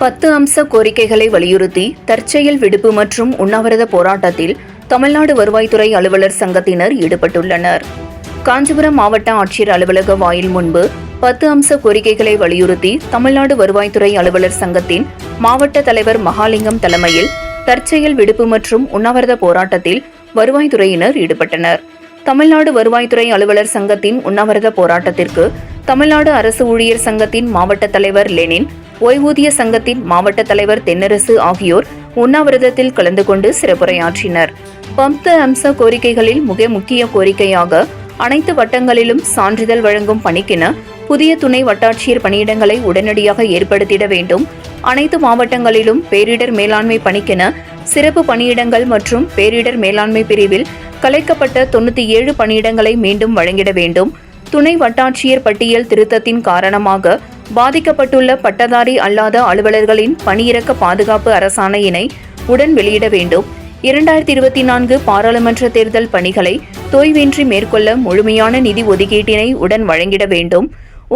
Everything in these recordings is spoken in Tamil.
பத்து அம்ச கோரிக்கைகளை வலியுறுத்தி தற்செயல் விடுப்பு மற்றும் உண்ணாவிரத போராட்டத்தில் தமிழ்நாடு வருவாய்த்துறை அலுவலர் சங்கத்தினர் ஈடுபட்டுள்ளனர். காஞ்சிபுரம் மாவட்ட ஆட்சியர் அலுவலக வாயில் முன்பு பத்து அம்ச கோரிக்கைகளை வலியுறுத்தி தமிழ்நாடு வருவாய்த்துறை அலுவலர் சங்கத்தின் மாவட்ட தலைவர் மகாலிங்கம் தலைமையில் தற்செயல் விடுப்பு மற்றும் உண்ணாவிரத போராட்டத்தில் வருவாய்த்துறையினர் ஈடுபட்டனர். தமிழ்நாடு வருவாய்த்துறை அலுவலர் சங்கத்தின் உண்ணாவிரத போராட்டத்திற்கு தமிழ்நாடு அரசு ஊழியர் சங்கத்தின் மாவட்ட தலைவர் லெனின் ஓய்வூதிய சங்கத்தின் மாவட்ட தலைவர் தென்னரசு ஆகியோர் உண்ணாவிரதத்தில் கலந்து கொண்டு சிறப்புரையாற்றினர். பம்த அம்ச கோரிக்கைகளில் மிக முக்கிய கோரிக்கையாக அனைத்து வட்டங்களிலும் சான்றிதழ் வழங்கும் பணிக்கென புதிய துணை வட்டாட்சியர் பணியிடங்களை உடனடியாக ஏற்படுத்திட வேண்டும். அனைத்து மாவட்டங்களிலும் பேரிடர் மேலாண்மை பணிக்கென சிறப்பு பணியிடங்கள் மற்றும் பேரிடர் மேலாண்மை பிரிவில் கலைக்கப்பட்ட தொண்ணூற்றி ஏழு பணியிடங்களை மீண்டும் வழங்கிட வேண்டும். துணை வட்டாட்சியர் பட்டியல் திருத்தத்தின் காரணமாக பாதிக்கப்பட்டுள்ள பட்டதாரி அல்லாத அலுவலர்களின் பணியிறக்க பாதுகாப்பு அரசாணையினை உடன் வெளியிட வேண்டும். இரண்டாயிரத்தி இருபத்தி நான்கு பாராளுமன்ற தேர்தல் பணிகளை தொய்வின்றி மேற்கொள்ள முழுமையான நிதி ஒதுக்கீட்டினை உடன் வழங்கிட வேண்டும்.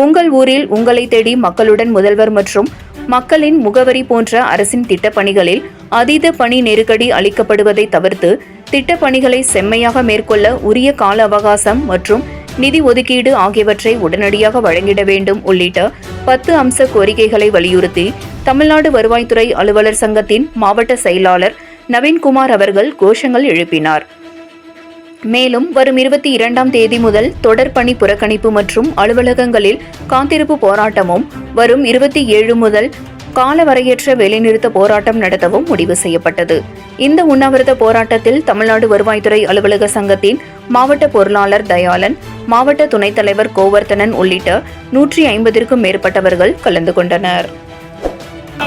உங்கள் ஊரில் உங்களை தேடி மக்களுடன் முதல்வர் மற்றும் மக்களின் முகவரி போன்ற அரசின் திட்டப்பணிகளில் அதீத பணி நெருக்கடி அளிக்கப்படுவதை தவிர்த்து திட்டப்பணிகளை செம்மையாக மேற்கொள்ள உரிய கால அவகாசம் மற்றும் நிதி ஒதுக்கீடு ஆகியவற்றை உடனடியாக வழங்கிட வேண்டும் உள்ளிட்ட பத்து அம்ச கோரிக்கைகளை வலியுறுத்தி தமிழ்நாடு வருவாய்த்துறை அலுவலர் சங்கத்தின் மாவட்ட செயலாளர் நவீன்குமார் அவர்கள் கோஷங்கள் எழுப்பினார். மேலும் வரும் இருபத்தி இரண்டாம் தேதி முதல் தொடர் பணி புறக்கணிப்பு மற்றும் அலுவலகங்களில் காத்திருப்பு போராட்டமும் வரும் இருபத்தி ஏழு முதல் காலவரையற்ற வேலைநிறுத்த போராட்டம் நடத்தவும் முடிவு செய்யப்பட்டது. இந்த உண்ணாவிரத போராட்டத்தில் தமிழ்நாடு வருவாய்த்துறை அலுவலக சங்கத்தின் மாவட்ட பொருளாளர் தயாளன் மாவட்ட துணைத் தலைவர் கோவர்த்தனன் உள்ளிட்ட நூற்றி ஐம்பதிற்கும் மேற்பட்டவர்கள் கலந்து கொண்டனர்.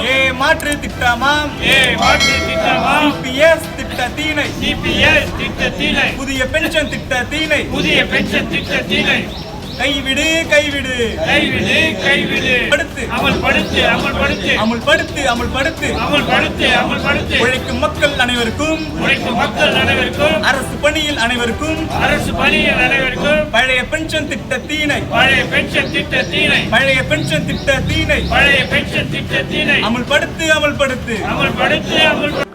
ஏ மாற்று திட்டமாம். ஏ மாற்று திட்டமாம். பிஎஸ் திட்டத்தினை புதிய பென்ஷன் திட்டத்தினை புதிய பென்ஷன் திட்டத்தினை கைவிடு கைவிடு. கைவிடு கைவிடு. படுத்து அமல்படுத்து அமல்படுத்து. அமுல்படுத்து அமுல்படுத்து அமல்படுத்து அமல்படுத்து உழைக்கும் மக்கள் அனைவருக்கும். உழைக்கும் மக்கள் அனைவருக்கும். அரசு பணியில் அனைவருக்கும். அரசு பணியில் அனைவருக்கும். பழைய பென்ஷன் திட்டத்தினை பழைய பென்ஷன் திட்டத்தினை பழைய பென்ஷன் திட்டத்தினை பழைய பென்ஷன் திட்டத்தினை அமுல்படுத்து அமுல்படுத்து. அமல்படுத்து அமல்படுத்து.